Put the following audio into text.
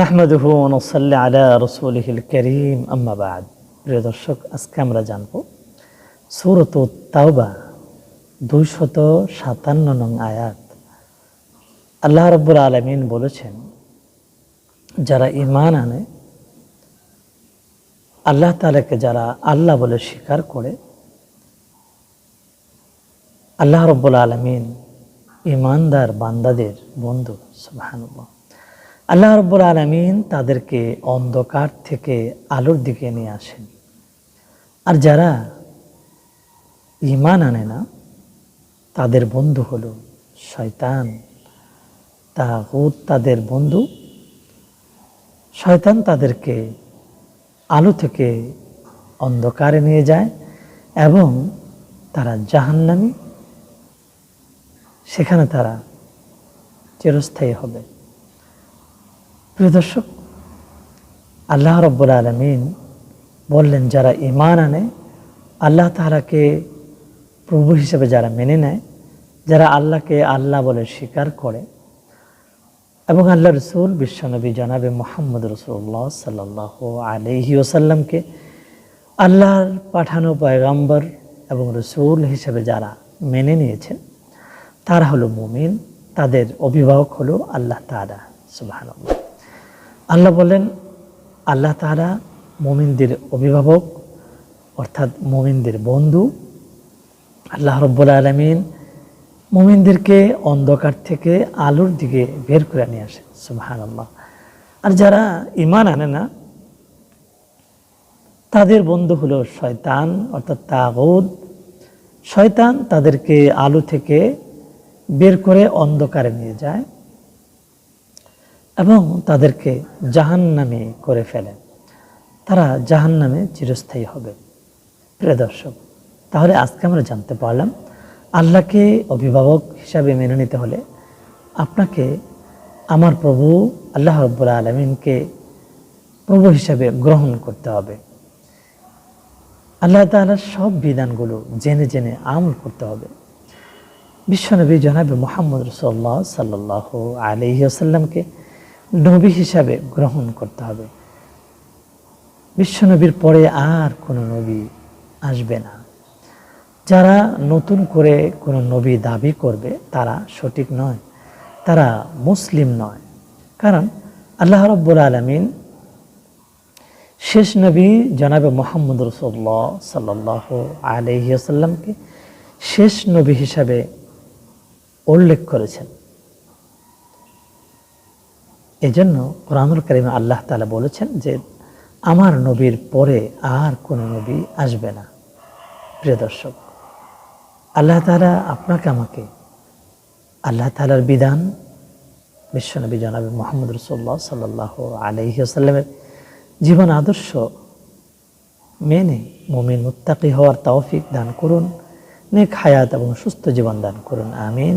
নাহমাদুহু নসাল্লি আলা রসুলহিল করিম। আম্মাবাদ প্রিয় দর্শক, আজকে আমরা জানব সুরত তাওবা, দুইশত সাতান্ন নং আয়াত। আল্লাহ রব্বুল আলমিন বলেছেন, যারা ইমান আনে, আল্লাহ তালাকে যারা আল্লাহ বলে স্বীকার করে, আল্লাহ রব্বুল আলমিন ইমানদার বান্দাদের বন্ধু, সুবাহানুল্লাহ। আল্লাহ রব্বুল আলমিন তাদেরকে অন্ধকার থেকে আলোর দিকে নিয়ে আসেন। আর যারা ইমান আনে না, তাদের বন্ধু হলো শয়তান। তা তাগুত তাদের বন্ধু। শয়তান তাদেরকে আলো থেকে অন্ধকারে নিয়ে যায় এবং তারা জাহান্নামি। সেখানে তারা চিরস্থায়ী হবে। প্রিয় দর্শক, আল্লাহ রব্বুল আলমিন বললেন, যারা ইমান আনে, আল্লাহ তাহারাকে প্রভু হিসেবে যারা মেনে নেয়, যারা আল্লাহকে আল্লাহ বলে স্বীকার করে এবং আল্লাহ রসুল, বিশ্বনবী জানাবে মোহাম্মদ রসুল্লাহ সাল্লাহ আলহি ওসাল্লামকে আল্লাহর পাঠানো পয়গাম্বর এবং রসুল হিসেবে যারা মেনে নিয়েছেন, তারা হলো মুমিন, তাদের অভিভাবক হলো আল্লাহ তালা সুবাহ আল্লাহ বলেন, আল্লাহ তারা মোমিনদের অভিভাবক, অর্থাৎ মোমিনদের বন্ধু, আল্লাহ রব্বুল আলমিন মোমিনদেরকে অন্ধকার থেকে আলোর দিকে বের করে নিয়ে আসে সুবাহান আল্লাহ আর যারা ইমান আনে না, তাদের বন্ধু হলো শয়তান, অর্থাৎ তাগুদ শয়তান তাদেরকে আলো থেকে বের করে অন্ধকারে নিয়ে যায়। এবং তাদেরকে জাহান নামে করে ফেলে। তারা জাহান নামে চিরস্থায়ী হবে। প্রিয় দর্শক, তাহলে আজকে আমরা জানতে পারলাম, আল্লাহকে অভিভাবক হিসাবে মেনে নিতে হলে আপনাকে আমার প্রভু আল্লাহ রব্বুল আলমিনকে প্রভু হিসাবে গ্রহণ করতে হবে। আল্লাহ তালার সব বিধানগুলো জেনে জেনে আমল করতে হবে। বিশ্বনবী জনাবে মোহাম্মদ রসোল্লা সাল্লাহ আলহি আসাল্লামকে নবী হিসাবে গ্রহণ করতে হবে। বিশ্বনবীর পরে আর কোনো নবী আসবে না। যারা নতুন করে কোনো নবী দাবি করবে, তারা সঠিক নয়। তারা মুসলিম নয়। কারণ আল্লাহ রব্বুল আলমিন শেষ নবী জনাবে মোহাম্মদ রসোল্লা সাল্লাহ আলহিয়াসাল্লামকে শেষ নবী হিসাবে উল্লেখ করেছেন। এজন্য কোরআনুল করিম আল্লাহ তালা বলেছেন যে, আমার নবীর পরে আর কোনো নবী আসবে না। প্রিয় দর্শক, আল্লাহ তালা আপনাকে আমাকে, আল্লাহ তালার বিধান বিশ্বনবী জনাবি মোহাম্মদ রসোল্লা সাল্লাহ আলহি আসাল্লামের জীবন আদর্শ মেনে মমিন মুত্তাকি হওয়ার তৌফিক দান করুন, নেক হায়াত এবং সুস্থ জীবন দান করুন। আমিন।